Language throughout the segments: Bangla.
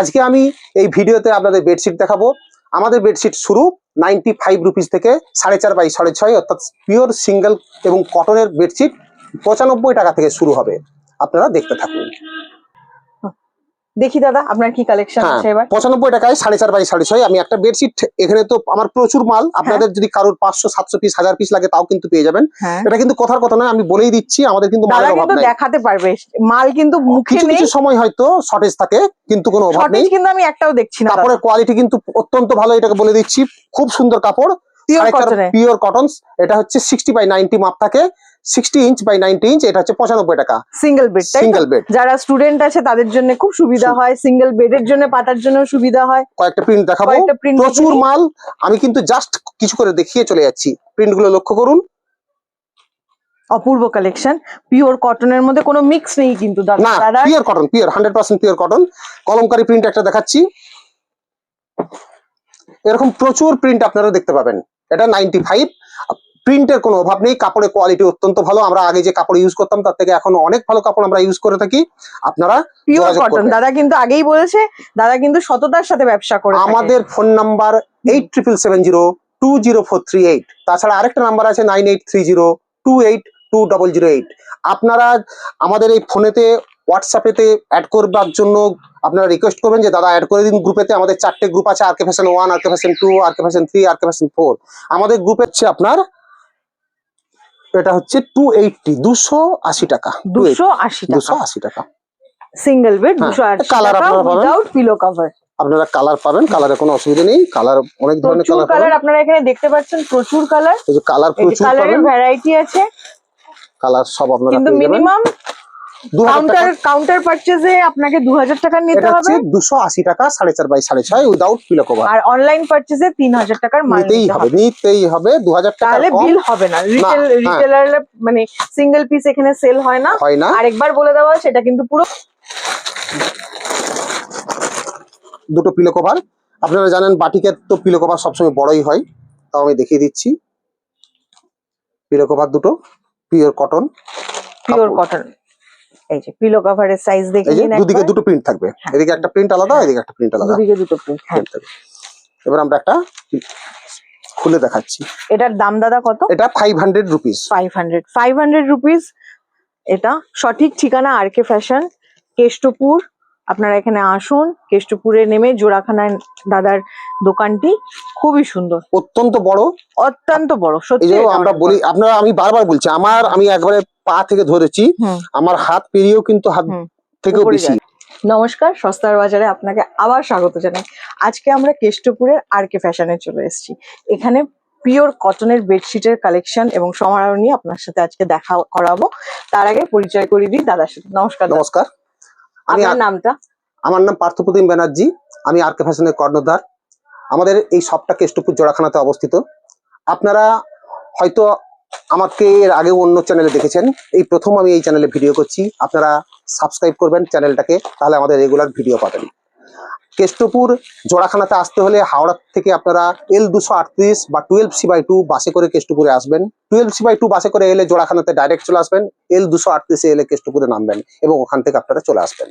আজকে আমি এই ভিডিওতে আপনাদের বেডশিট দেখাবো। আমাদের বেডশিট শুরু নাইনটি ফাইভ রুপিস থেকে সাড়ে চার বাই সাড়ে ছয়, অর্থাৎ পিওর সিঙ্গেল এবং কটনের বেডশিট পঁচানব্বই টাকা থেকে শুরু হবে। আপনারা দেখতে থাকুন। দেখি দাদা আপনার কি কালেকশন হ্যাঁ আছে এবার? পঁচানব্বই টাকায় সাড়ে চার বাই সাড়ে ছয়। আমি একটা বেডশিট এখানে তো আমার প্রচুর মাল। আপনাদের যদি কারোর পাঁচশো সাতশো পিস হাজার পিস লাগে তাও কিন্তু পেয়ে যাবেন। হ্যাঁ। এটা কিন্তু কথার কথা নয় আমি বলেই দিচ্ছি আমাদের কিন্তু মালের অভাব কিন্তু নাই। দেখাতে পারবে মাল কিন্তু মুখে কিছু নেই। কিছু সময় হয়তো শর্টেজ থাকে কিন্তু কোনো অভাব নেই। কিন্তু আমি একটাও দেখছি না কাপড়ের কোয়ালিটি কিন্তু অত্যন্ত ভালো এটাকে বলে দিচ্ছি খুব সুন্দর কাপড়। পিওর কটনে পিওর কটন এটা হচ্ছে সিক্সটি বাই নাইনটি মাপ থাকে। Sixty inch by ninety inch এটা হচ্ছে পঁচানব্বই টাকা। সিঙ্গেল বেড সিঙ্গেল বেড যারা স্টুডেন্ট আছে তাদের জন্য খুব সুবিধা হয়। সিঙ্গেল বেডের জন্য পাতার জন্য সুবিধা হয়। কয়েকটা প্রিন্ট দেখাবো। প্রচুর মাল। আমি কিন্তু জাস্ট কিছু করে দেখিয়ে চলে যাচ্ছি। প্রিন্টগুলো লক্ষ্য করুন। অপূর্ব কালেকশন পিওর কটনের মধ্যে কোনো মিক্স নেই কিন্তু না pure cotton pure hundred percent pure cotton kalamkari print একটা দেখাচ্ছি। এরকম প্রচুর প্রিন্ট আপনারা দেখতে পাবেন। এটা নাইনটি ফাইভ প্রিন্টের কোনো অভাব নেই। কাপড়ের কোয়ালিটি অত্যন্ত ভালো। আমরা আগে যে কাপড় ইউজ করতাম তার থেকে এখন অনেক ভালো কাপড় আমরা ইউজ করে থাকি। আপনারা পিওর কটন দাদা কিন্তু আগেই বলেছে দাদা কিন্তু সততার সাথে ব্যবসা করে আমাদের phone number eight triple seven zero two zero four three eight তাছাড়া আরেকটা নাম্বার আছে nine eight three zero two eight two double zero eight আপনারা আমাদের এই ফোনেতে হোয়াটসঅ্যাপেতে অ্যাড করবার জন্য আপনারা রিকোয়েস্ট করবেন যে দাদা অ্যাড করে দিন গ্রুপেতে আমাদের চারটে গ্রুপ আছে R K fashion one R K fashion two R K fashion three R K fashion four আমাদের গ্রুপে হচ্ছে আপনার এটা হচ্ছে টু এইটটি দুশো আশি টাকা। দুশো আশি দুশো টাকা আশি টাকা। সিঙ্গেল বেড হ্যাঁ, দুশো আশি কালার আপনারা পাবেন। উইদাউট পিলো কভার আপনারা কালার পাবেন কালারে কোনো অসুবিধা নেই। কালার অনেক ধরনের কালার কালার আপনারা এখানে দেখতে পাচ্ছেন প্রচুর কালার এই যে কালার প্রচুর কালারের ভ্যারাইটি আছে। কালার সব আপনারা কিন্তু মিনিমাম কাউন্টার কাউন্টার পারচেজে আপনাকে দু হাজার টাকা নিতে হবে। দুশো আশি টাকা সাড়ে চার বাই সাড়ে ছয় উইদাউট পিলো কভার আর অনলাইন পারচেজে তিন হাজার টাকার মাল নিতেই হবে নিতেই হবে দু হাজার টাকা তাহলে বিল হবে না। রিটেল। রিটেলার মানে সিঙ্গেল পিস এখানে সেল হয় না। হয় না। আরেকবার বলে দেওয়া সেটা কিন্তু পুরো দুটো পিলো কভার আপনারা জানেন বাটিকের তো পিলো কভার সবসময় বড়ই হয় তাও আমি দেখিয়ে দিচ্ছি। পিলো কভার দুটো পিওর কটন পিওর কটন এই যে পিলো কভারের সাইজ দেখে নিন দুদিকে দুটো প্রিন্ট থাকবে। হ্যাঁ। এদিকে একটা প্রিন্ট আলাদা এদিকে একটা প্রিন্ট আলাদা। দুদিকে দুটো print, হ্যাঁ। থাকবে। এবার আমরা একটা খুলে দেখাচ্ছি। এটার দাম দাদা কত? এটা five hundred rupees five hundred five hundred rupees এটা সঠিক ঠিকানা আর কে ফ্যাশন কেষ্টপুর আপনারা এখানে আসুন কেষ্টপুরে নেমে জোড়াখানায় দাদার দোকানটি খুবই সুন্দর। অত্যন্ত বড়? অত্যন্ত বড় সত্যি আমরা বলি। আপনারা আমি বারবার বলছি আমার আমি একবারে পা থেকে ধরেছি আমার হাত পেরিয়েও কিন্তু হাত। থেকেও বেশি। নমস্কার সস্তার বাজারে আপনাকে আবার স্বাগত জানাই। আজকে আমরা কেষ্টপুরের আর কে ফ্যাশনে চলে এসেছি। এখানে পিওর কটনের বেডশিটের কালেকশন এবং সমারোহ নিয়ে আপনার সাথে আজকে দেখা করাবো। তার আগে পরিচয় করিয়ে দিই দাদার সাথে। নমস্কার নমস্কার। আপনার নামটা? আমার নাম পার্থপ্রতিম ব্যানার্জি আমি আর কে ফ্যাশনের কর্ণধার। আমাদের এই শপটা কেষ্টপুর জোড়াখানাতে অবস্থিত। আপনারা হয়তো আমাকে এর আগে অন্য চ্যানেলে দেখেছেন। এই প্রথম আমি এই চ্যানেলে ভিডিও করছি। আপনারা সাবস্ক্রাইব করবেন চ্যানেলটাকে তাহলে আমাদের রেগুলার ভিডিও পাবেন। কেষ্টপুর জোড়াখানাতে আসতে হলে হাওড়া থেকে আপনারা এল দুশো আটত্রিশ বা টুয়েলভ সি বাই টু বাসে করে কেষ্টপুরে আসবেন। টুয়েলভ সি বাই টু বাসে করে এলে জোড়াখানাতে ডাইরেক্ট চলে আসবেন। এল দুশো আটত্রিশে এলে কেষ্টপুরে নামবেন এবং ওখান থেকে আপনারা চলে আসবেন।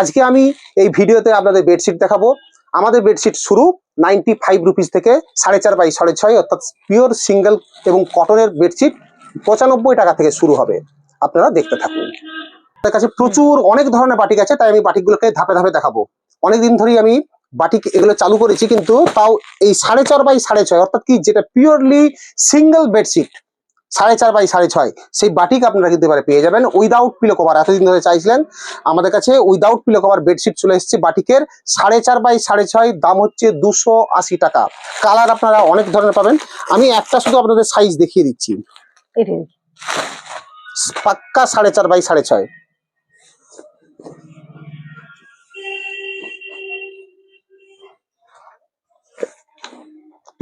আজকে আমি এই ভিডিওতে আপনাদের বেডশিট দেখাবো। আমাদের বেডশিট শুরু নাইনটি ফাইভ রুপিস থেকে সাড়ে চার বাই সাড়ে ছয়, অর্থাৎ পিওর সিঙ্গেল এবং কটনের বেডশিট পঁচানব্বই টাকা থেকে শুরু হবে। আপনারা দেখতে থাকুন। আমাদের কাছে প্রচুর অনেক ধরনের বাটিক আছে, তাই আমি বাটিকগুলোকে ধাপে ধাপে দেখাবো। অনেকদিন ধরেই আমি বাটিক এগুলো চালু করেছি কিন্তু তাও এই সাড়ে চার বাই সাড়ে ছয় অর্থাৎ কি যেটা পিওরলি সিঙ্গেল বেডশিট সাড়ে চার বাই সাড়ে ছয় সেই বাটিক আপনারা কিন্তু এবারে পেয়ে যাবেন উইদাউট পিলো কভার এতদিন ধরে চাইছিলেন আমাদের কাছে উইদাউট পিলো কভার বেডশিট চলে এসেছে বাটিকের সাড়ে চার বাই সাড়ে ছয় দাম হচ্ছে দুশো আশি টাকা। কালার আপনারা অনেক ধরনের পাবেন। আমি একটা শুধু আপনাদের সাইজ দেখিয়ে দিচ্ছি। পাক্কা সাড়ে চার বাই সাড়ে ছয়।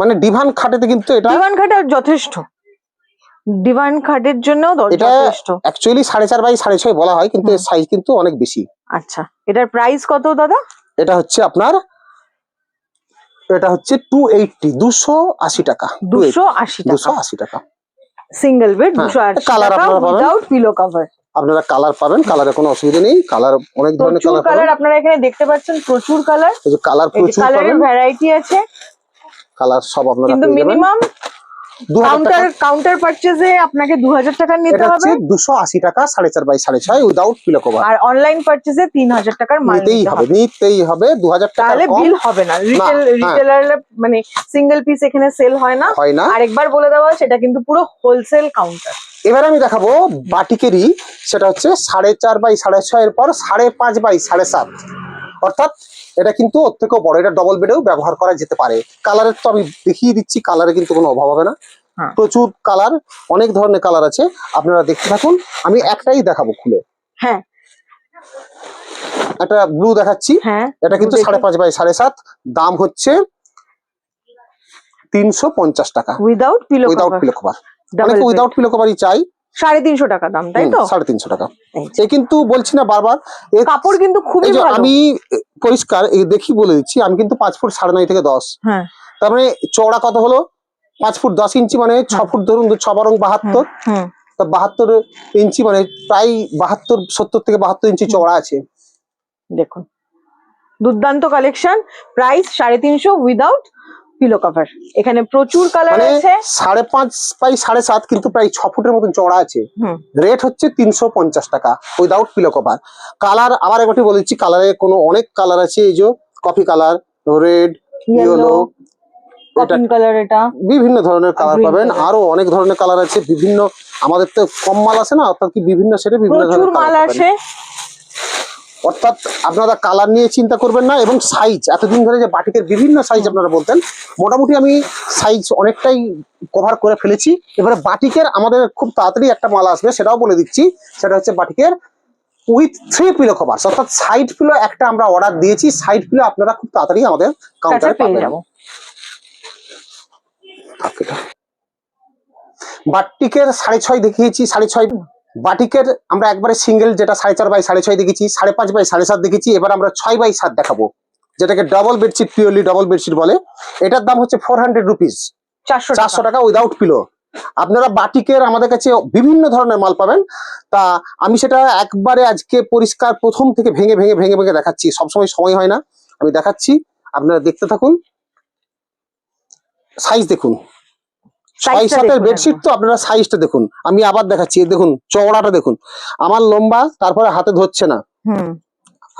মানে ডিভান খাটেতে কিন্তু এটা ডিভান খাট যথেষ্ট। ডিভান খাটের জন্য যথেষ্ট। অ্যাকচুয়ালি সাড়ে চার বাই সাড়ে ছয় বলা হয় কিন্তু এর সাইজ কিন্তু অনেক বেশি। আচ্ছা এটার প্রাইস কত দাদা? এটা হচ্ছে আপনার এটা হচ্ছে টু এইটটি দুশো আশি টাকা। দুশো আশি দুশো টাকা আশি টাকা। সিঙ্গেল বেড হ্যাঁ, দুশো আশি টাকা আপনারা পাবেন। পিলো কভার আপনারা কালার পাবেন কালারে কোনো অসুবিধা নেই। কালার অনেক ধরনের কালার আপনারা এখানে দেখতে পাচ্ছেন প্রচুর কালার কালার প্রচুর কালারের ভ্যারাইটি আছে। কালার সব আপনারা কিন্তু মিনিমাম কাউন্টার কাউন্টার পারচেজে আপনাকে দু হাজার টাকা নিতে হবে। দুশো আশি টাকা সাড়ে চার বাই সাড়ে ছয় উইদাউট পিলো কভার আর অনলাইন পারচেজে তিন হাজার টাকার মাল নিতেই হবে নিতেই হবে দু হাজার টাকা তাহলে বিল হবে না। রিটেল। রিটেলার মানে সিঙ্গেল পিস এখানে সেল হয় না। হয় না। আরেকবার বলে দেওয়া সেটা কিন্তু পুরো হোলসেল কাউন্টার এবার আমি দেখাবো বাটিকেরই সেটা হচ্ছে সাড়ে চার বাই সাড়ে এর পর সাড়ে পাঁচ বাই সাড়ে সাত। অর্থাৎ এটা কিন্তু ওর থেকেও বড় এটা ডবল বেডেও ব্যবহার করা যেতে পারে। কালারের তো আমি দেখিয়ে দিচ্ছি কালারে কিন্তু কোনো অভাব হবে না। হ্যাঁ। প্রচুর কালার অনেক ধরনের কালার আছে। আপনারা দেখতে থাকুন আমি একটাই দেখাবো খুলে। হ্যাঁ। একটা ব্লু দেখাচ্ছি। হ্যাঁ এটা কিন্তু সাড়ে পাঁচ বাই সাড়ে সাত দাম হচ্ছে তিনশো পঞ্চাশ টাকা। Without pillow without pillow cover অনেকে উইদাউট পিলো কভারই চাই। সাড়ে তিনশো টাকা দাম তাই তো? সাড়ে তিনশো টাকা। এ কিন্তু বলছি না বারবার কাপড় কিন্তু খুবই আমি পরিষ্কার দেখি বলে দিচ্ছি আমি কিন্তু পাঁচ ফুট সাড়ে নয় থেকে দশ। হ্যাঁ। তার মানে চওড়া কত হলো? পাঁচ ফুট দশ ইঞ্চি মানে ছ ফুট ধরুন ছ বারং বাহাত্তর। তা বাহাত্তর ইঞ্চি মানে প্রায় বাহাত্তর সত্তর থেকে বাহাত্তর ইঞ্চি চওড়া আছে। দেখুন। দুর্দান্ত কালেকশন প্রাইস সাড়ে তিনশো উইদাউট পিলো কভার এখানে প্রচুর কালার মানে আছে। সাড়ে পাঁচ বাই সাড়ে সাত কিন্তু প্রায় ছ ফুটের মতন চড়া আছে। রেট হচ্ছে তিনশো পঞ্চাশ টাকা উইদাউট পিলো কভার কালার আবার একটি বলেছি কালারে কোনো অনেক কালার আছে এই যে coffee colour red yellow colour এটা বিভিন্ন ধরনের কালার পাবেন আরও অনেক ধরনের কালার আছে বিভিন্ন আমাদের তো কম মাল আছে না অর্থাৎ কি বিভিন্ন সেটে বিভিন্ন ধরনের মাল আসে অর্থাৎ আপনারা কালার নিয়ে চিন্তা করবেন না এবং সাইজ এতদিন ধরে যে বাটিকের বিভিন্ন সাইজ আপনারা বলতেন মোটামুটি আমি সাইজ অনেকটাই কভার করে ফেলেছি। এবারে বাটিকের আমাদের খুব তাড়াতাড়ি একটা মাল আসবে সেটাও বলে দিচ্ছি। সেটা হচ্ছে বাটিকের উইথ থ্রি পিলো কভার অর্থাৎ সাইড পিলো একটা আমরা অর্ডার দিয়েছি সাইড পিলো আপনারা খুব তাড়াতাড়ি আমাদের কাউন্টারে পেয়ে যাব বাটিকের সাড়ে ছয় দেখিয়েছি সাড়ে ছয় বাটিকের আমরা একবারে সিঙ্গেল যেটা সাড়ে চার বাই সাড়ে ছয় দেখেছি সাড়ে পাঁচ বাই সাড়ে সাত দেখেছি এবার আমরা ছয় বাই সাত দেখাবো। যেটাকে double bedsheet purely double bedsheet বলে। এটার দাম হচ্ছে ফোর হান্ড্রেড রুপিস চারশো চারশো টাকা উইদাউট পিলো আপনারা বাটিকের আমাদের কাছে বিভিন্ন ধরনের মাল পাবেন। তা আমি সেটা একবারে আজকে পরিষ্কার প্রথম থেকে ভেঙে ভেঙে ভেঙে ভেঙে দেখাচ্ছি। সবসময় সময় হয় না। আমি দেখাচ্ছি। আপনারা দেখতে থাকুন। সাইজ দেখুন। ছয় সাতের বেডশিট তো আপনারা সাইজটা দেখুন। আমি আবার দেখাচ্ছি দেখুন চওড়াটা দেখুন। আমার লম্বা তারপরে হাতে ধরছে না।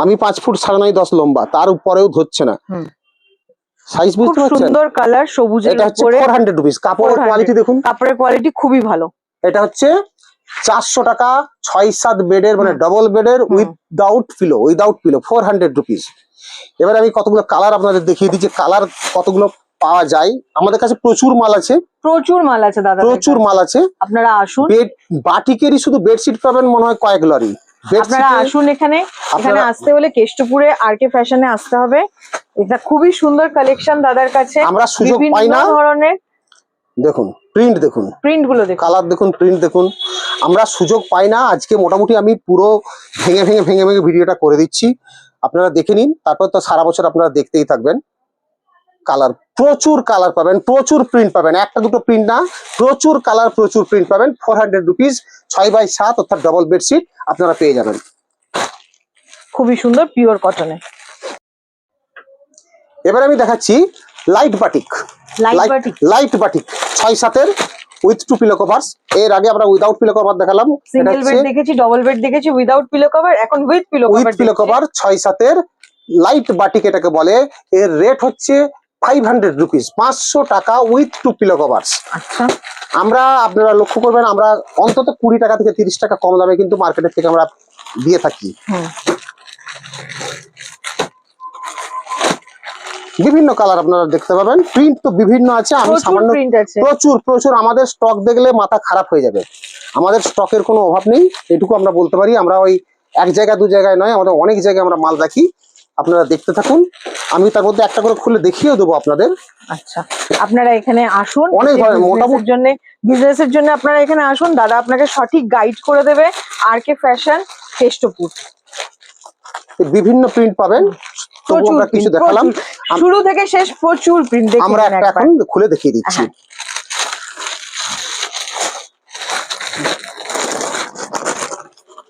আমি পাঁচ ফুট সাড়ে নয় দশ লম্বা তার উপরেও ধরছে না। সাইজ বুঝতে পারছেন? সুন্দর কালার সবুজের এটা হচ্ছে উপরে ফোর হান্ড্রেড রুপিস কাপড়ের কোয়ালিটি দেখুন। কাপড়ের কোয়ালিটি খুবই ভালো। এটা হচ্ছে চারশো টাকা ছয় সাত বেডের মানে। ডবল বেডের। Without pillow without pillow four hundred rupees এবার আমি কতগুলো কালার আপনাদের দেখিয়ে দিচ্ছি। কালার কতগুলো পাওয়া যায়। আমাদের কাছে প্রচুর মাল আছে। প্রচুর মাল আছে দাদা প্রচুর মাল আছে। আপনারা আসুন। বেড বাটিকেরই শুধু বেডশিট পাবেন মনে হয় কয়েক লরি। আপনারা আসুন এখানে। এখানে আসতে হলে কেষ্টপুরে আর কে ফ্যাশনে আসতে হবে। এটা খুবই সুন্দর কালেকশন দাদার কাছে। আমরা সুযোগ পাই না। ধরনের। দেখুন প্রিন্ট দেখুন। প্রিন্টগুলো দেখুন। কালার দেখুন প্রিন্ট দেখুন। আমরা সুযোগ পাই না। আজকে মোটামুটি আমি পুরো ভেঙে ভেঙে ভেঙে ভেঙে ভিডিওটা করে দিচ্ছি। আপনারা দেখে নিন। তারপর তো সারা বছর আপনারা দেখতেই থাকবেন। কালার প্রচুর কালার পাবেন প্রচুর প্রিন্ট পাবেন একটা দুটো প্রিন্ট না প্রচুর কালার প্রচুর প্রিন্ট পাবেন ফোর হান্ড্রেড রুপিস ছয় বাই সাত অর্থাৎ ডবল বেডশিট আপনারা পেয়ে যাবেন। খুবই সুন্দর পিওর কটনে এবার আমি দেখাচ্ছি light batik light batik light batik ছয় সাতের উইথ টু পিলো কভার এর আগে আমরা উইদাউট পিলো কভার দেখালাম। সিঙ্গেল বেড দেখেছি ডবল বেড দেখেছি উইদাউট পিলো কভার এখন with pillow with cover pillow cover ছয় সাতের লাইট বাটিক এটাকে বলে। এর রেট হচ্ছে ফাইভ হান্ড্রেড রুপিস পাঁচশো টাকা উইথ টু পিলো কভার্স আমরা আপনারা লক্ষ্য করবেন আমরা অন্তত কুড়ি টাকা থেকে তিরিশ টাকা কম দামে কিন্তু মার্কেটের থেকে আমরা দিয়ে থাকি। বিভিন্ন কালার আপনারা দেখতে পাবেন। প্রিন্ট তো বিভিন্ন আছে আমি সামান্য প্রচুর প্রচুর। আমাদের স্টক দেখলে মাথা খারাপ হয়ে যাবে। আমাদের স্টকের কোনো অভাব নেই এটুকু আমরা বলতে পারি। আমরা ওই এক জায়গা দু জায়গায় নয় আমাদের অনেক জায়গায় আমরা মাল রাখি। আপনারা দেখতে থাকুন। আমি তার মধ্যে একটা করে খুলে দেখিয়ে দেবো আপনাদের। আচ্ছা আপনারা এখানে আসুন। অনেক মোটামুটি- জন্য বিজনেসের জন্য আপনারা এখানে আসুন। দাদা আপনাকে সঠিক গাইড করে দেবে আর কে ফ্যাশন কেষ্টপুর বিভিন্ন প্রিন্ট পাবেন। আমরা কিছু দেখালাম। শুরু থেকে শেষ প্রচুর প্রিন্ট আমরা একটা এখন খুলে দেখিয়ে দিচ্ছি। হ্যাঁ।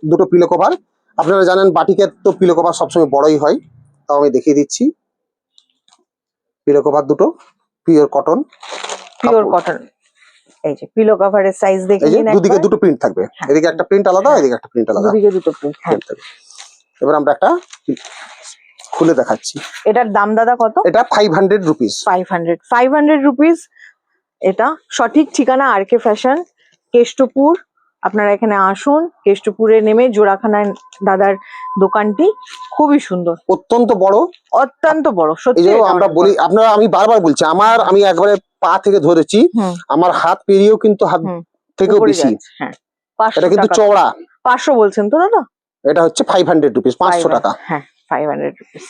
দুটো পিলো কভার আপনারা জানেন বাটিকের তো পিলো কভার সবসময় বড়ই হয়। তাও আমি দেখিয়ে দিচ্ছি। পিলো কভার দুটো পিওর কটন পিওর কটন এই যে পিলো কভারের সাইজ দেখে নিন দুদিকে দুটো প্রিন্ট থাকবে। হ্যাঁ। এদিকে একটা প্রিন্ট আলাদা এদিকে একটা প্রিন্ট আলাদা। দুদিকে দুটো প্রিন্ট হ্যাঁ। থাকবে। এবার আমরা একটা খুলে দেখাচ্ছি। এটার দাম দাদা কত? এটা five hundred rupees five hundred five hundred rupees এটা সঠিক ঠিকানা আর কে ফ্যাশন কেষ্টপুর আপনারা এখানে আসুন কেষ্টপুরে নেমে জোড়াখানায় দাদার দোকানটি খুবই সুন্দর। অত্যন্ত বড়? অত্যন্ত বড় সত্যি আমরা বলি আপনারা আমি বারবার বলছি আমার আমি একবারে পা থেকে ধরেছি আমার হাত পেরিয়েও কিন্তু হাত থেকেও বেশি। হ্যাঁ। এটা কিন্তু চওড়া। পাঁচশো বলছেন তো দাদা? এটা হচ্ছে ফাইভ হান্ড্রেড রুপিস পাঁচশো টাকা। হ্যাঁ ফাইভ হান্ড্রেড রুপিস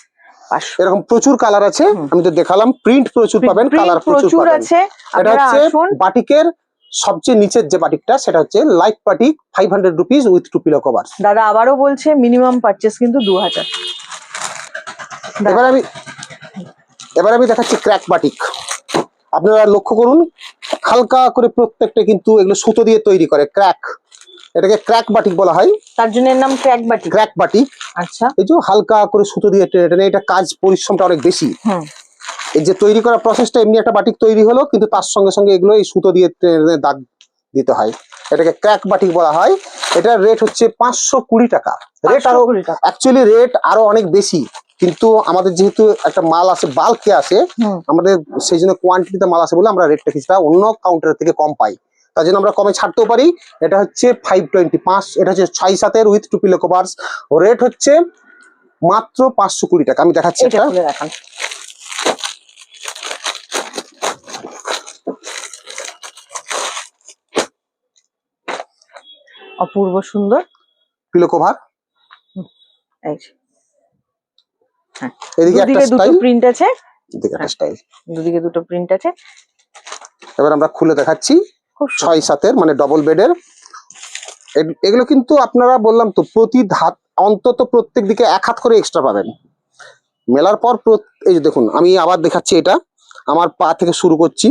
এরকম প্রচুর কালার আছে আমি তো দেখালাম প্রিন্ট প্রচুর পাবেন কালার প্রচুর আছে এটা হচ্ছে বাটিকের সবচেয়ে নিচের যে বাটিকটা সেটা হচ্ছে light batik five hundred rupees with two pillow cover দাদা আবারও বলছে মিনিমাম পারচেস কিন্তু দু হাজার। এবার আমি এবার আমি দেখাচ্ছি ক্র্যাক বাটিক আপনারা লক্ষ্য করুন হালকা করে প্রত্যেকটা কিন্তু এগুলো সুতো দিয়ে তৈরি করে ক্র্যাক এটাকে ক্র্যাক বাটিক বলা হয়। তার জন্য এর নাম ক্র্যাক বাটিক ক্র্যাক বাটিক আচ্ছা। এই যে হালকা করে সুতো দিয়ে টেনে এটা কাজ পরিশ্রমটা অনেক বেশি। হুম। এই যে তৈরি করার প্রসেসটা এমনি একটা বাটিক তৈরি হলো কিন্তু তার সঙ্গে সঙ্গে এগুলো এই সুতো দিয়ে দাগ দিতে হয়। এটাকে ক্র্যাক বাটিক বলা হয়। এটার রেট হচ্ছে পাঁচশো কুড়ি টাকা। রেট আরও 520 টাকা। অ্যাকচুয়ালি রেট আরও অনেক বেশি। কিন্তু আমাদের যেহেতু একটা মাল আছে বাল্কে আসে আমাদের সেই জন্য কোয়ান্টিটিতে মাল আছে বলে আমরা রেটটা কিছুটা অন্য কাউন্টারের থেকে কম পাই। তার জন্য আমরা কমে ছাড়তেও পারি। এটা হচ্ছে ফাইভ টোয়েন্টি পাঁচ এটা হচ্ছে ছয় সাতের with two pillow covers rate হচ্ছে মাত্র পাঁচশো কুড়ি টাকা। আমি দেখাচ্ছি এটা এটা খুলে দেখান অপূর্ব সুন্দর। পিলো কভার এই যে। এদিকে একটা দুটো প্রিন্ট আছে। এদিকে একটা স্টাইল দুদিকে দুটো প্রিন্ট আছে। এবার আমরা খুলে দেখাচ্ছি। ছয় সাতের মানে ডবল বেডের এগুলো কিন্তু আপনারা বললাম তো প্রতি ধাত অন্তত প্রত্যেক দিকে এক হাত করে এক্সট্রা পাবেন। মেলার পর এই যে দেখুন আমি আবার দেখাচ্ছি এটা। আমার পা থেকে শুরু করছি।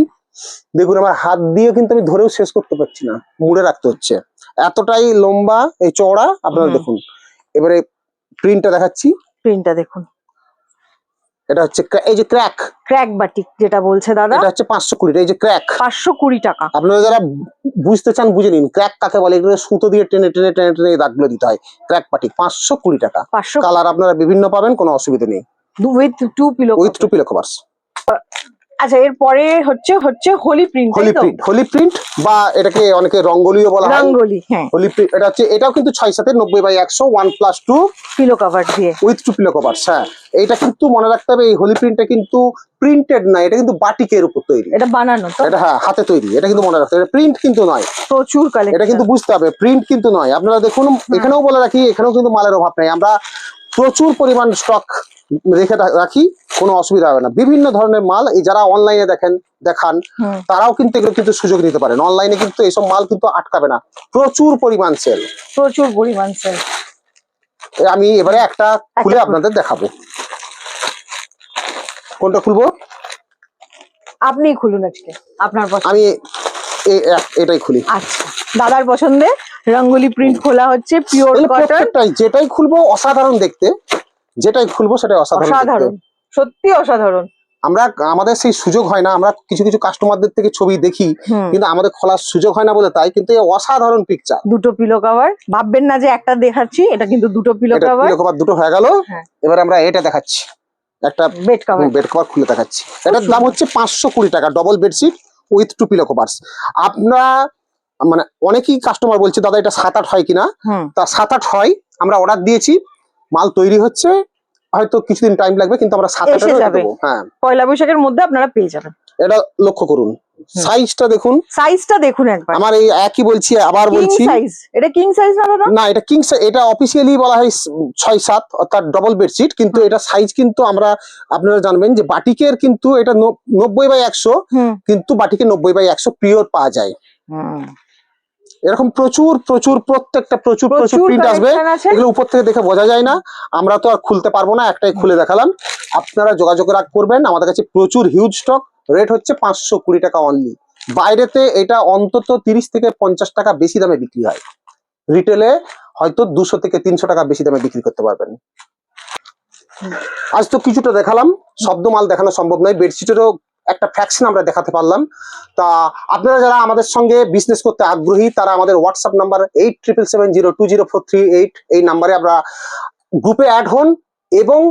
দেখুন আমার হাত দিয়ে কিন্তু আমি ধরেও শেষ করতে পারছি না। মুড়ে রাখতে হচ্ছে। এতটাই লম্বা এই চওড়া আপনারা দেখুন। এবারে প্রিন্টটা দেখাচ্ছি। প্রিন্টটা দেখুন। এটা হচ্ছে এই যে ক্র্যাক ক্র্যাক বাটিক যেটা বলছে দাদা। এটা হচ্ছে পাঁচশো কুড়ি এই যে ক্র্যাক পাঁচশো কুড়ি টাকা। আপনারা যারা বুঝতে চান বুঝে নিন। ক্র্যাক কাকে বলে? এগুলো সুতো দিয়ে টেনে টেনে টেনে টেনে দাগগুলো দিতে হয়। ক্র্যাক পাটি পাঁচশো কুড়ি টাকা। পাঁচশো কালার আপনারা বিভিন্ন পাবেন কোনো অসুবিধা নেই। With two pillow with two pillow covers আচ্ছা এরপরে হচ্ছে হচ্ছে Holi print Holi print Holi print বা এটাকে অনেকে রঙ্গোলিও বলা হয়। রঙ্গোলি হ্যাঁ। হোলি প্রিন্ট এটা হচ্ছে এটাও কিন্তু ছয় সাথে নব্বই বাই একশো one plus two pillow cover দিয়ে। উইথ টু পিলো কভার্স হ্যাঁ। এটা কিন্তু মনে রাখতে হবে এই হোলি প্রিন্টটা কিন্তু প্রিন্টেড না এটা কিন্তু বাটিকের উপর তৈরি। এটা বানানো তো? এটা হ্যাঁ হাতে তৈরি এটা কিন্তু মনে রাখতে হবে প্রিন্ট কিন্তু নয়। প্রচুর এটা কিন্তু বুঝতে হবে প্রিন্ট কিন্তু নয়। আপনারা দেখুন এখানেও বলে রাখি এখানেও কিন্তু মালের অভাব নেই। আমরা প্রচুর পরিমাণ স্টক রেখে রাখি কোনো অসুবিধা হবে না। বিভিন্ন ধরনের মাল এই যারা অনলাইনে দেখেন দেখান তারাও কিন্তু এগুলো কিন্তু সুযোগ নিতে পারেন। অনলাইনে কিন্তু এইসব মাল কিন্তু আটকাবে না। প্রচুর পরিমাণ সেল প্রচুর পরিমাণ সেল আমি এবারে একটা খুলে। আপনাদের দেখাবো। কোনটা খুলবো? আপনি খুলুন আজকে আপনার আমি এটাই খুলি। আচ্ছা দাদার পছন্দে রঙ্গোলি প্রিন্ট খোলা হচ্ছে পিওর কটন প্রত্যেকটাই যেটাই খুলবো অসাধারণ দেখতে যেটাই খুলবো সেটাই অসাধারণ অসাধারণ সত্যি অসাধারণ। আমরা আমাদের সেই সুযোগ হয় না আমরা কিছু কিছু কাস্টমারদের থেকে ছবি দেখি কিন্তু আমাদের খোলার সুযোগ হয় না বলে তাই কিন্তু এই অসাধারণ পিকচার দুটো পিলো কভার ভাববেন না যে একটা দেখাচ্ছি এটা কিন্তু দুটো পিলো কভার পিলো কভার দুটো হয়ে গেল হ্যাঁ। এবার আমরা এটা দেখাচ্ছি। একটা বেড কভার বেড কভার খুলে দেখাচ্ছি। এটার দাম হচ্ছে পাঁচশো কুড়ি টাকা double bedsheet with two pillow covers আপনারা মানে অনেকেই কাস্টমার বলছে দাদা এটা সাত আট হয় কিনা? তা সাত আট হয় আমরা অর্ডার দিয়েছি মাল তৈরি হচ্ছে হয়তো কিছুদিন টাইম লাগবে কিন্তু আমরা সাত আট। হ্যাঁ। পয়লা বৈশাখের মধ্যে আপনারা পেয়ে যাবেন। এটা লক্ষ্য করুন। সাইজটা দেখুন। সাইজটা দেখুন একবার। আমার এই একই বলছি আবার বলছি। সাইজ এটা কিং সাইজ না দাদা? না এটা কিং এটা অফিসিয়ালি বলা হয় স- ছয় সাত অর্থাৎ ডবল বেডশিট কিন্তু এটা সাইজ কিন্তু আমরা আপনারা জানবেন যে বাটিকের কিন্তু এটা ন- নব্বই বাই একশো হুম। কিন্তু বাটিকে নব্বই বাই একশো পিওর পাওয়া যায়। এরকম প্রচুর প্রচুর প্রত্যেকটা প্রচুর প্রচুর প্রিন্ট আসবে। এগুলো উপর থেকে দেখে বোঝা যায় না। আমরা তো আর খুলতে পারব না একটাই খুলে দেখালাম। আপনারা যোগাযোগ রাখ করবেন। আমাদের কাছে প্রচুর হিউজ স্টক রেট হচ্ছে পাঁচশো কুড়ি টাকা অনলি বাইরেতে এটা অন্তত তিরিশ থেকে পঞ্চাশ টাকা বেশি দামে বিক্রি হয়। রিটেলে হয়তো দুশো থেকে তিনশো টাকা বেশি দামে বিক্রি করতে পারবেন। আজ তো কিছুটা দেখালাম। শব্দ মাল দেখানো সম্ভব নয়। বেডশিটেরও একটা ফ্যাকশন আমরা দেখাতে পারলাম। তা আপনারা যারা আমাদের সঙ্গে বিজনেস করতে আগ্রহী, তারা আমাদের WhatsApp number eight triple seven zero two zero four three eight এই নাম্বারে আমরা গ্রুপে অ্যাড হন এবং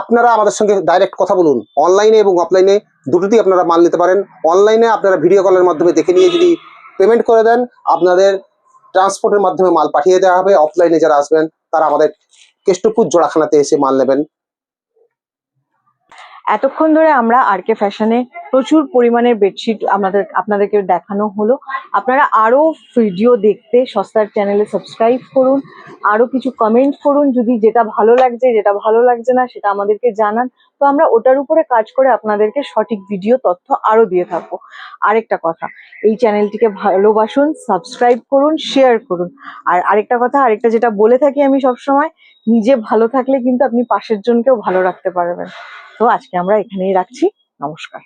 আপনারা আমাদের সঙ্গে ডাইরেক্ট কথা বলুন। অনলাইনে এবং অফলাইনে দুটোতেই আপনারা মাল নিতে পারেন। অনলাইনে আপনারা ভিডিও কলের মাধ্যমে দেখে নিয়ে যদি পেমেন্ট করে দেন, আপনাদের ট্রান্সপোর্টের মাধ্যমে মাল পাঠিয়ে দেওয়া হবে। অফলাইনে যারা আসবেন, তারা আমাদের কেষ্টপুর জোড়াখানাতে এসে মাল নেবেন। এতক্ষণ ধরে আমরা আর কে ফ্যাশনে প্রচুর পরিমাণের বেডশিট আমাদের, আপনাদেরকে দেখানো হলো। আপনারা আরও ভিডিও দেখতে সস্তার চ্যানেলে সাবস্ক্রাইব করুন, আরও কিছু কমেন্ট করুন, যদি যেটা ভালো লাগছে, যেটা ভালো লাগছে না, সেটা আমাদেরকে জানান। তো আমরা ওটার উপরে কাজ করে আপনাদেরকে সঠিক ভিডিও তথ্য আরও দিয়ে থাকব। আরেকটা কথা, এই চ্যানেলটিকে ভালোবাসুন সাবস্ক্রাইব করুন শেয়ার করুন। আর আরেকটা কথা, আরেকটা যেটা বলে থাকি আমি সবসময়, নিজে ভালো থাকলে কিন্তু আপনি পাশের জনকেও ভালো রাখতে পারবেন। তো আজকে আমরা এখানেই রাখছি। নমস্কার।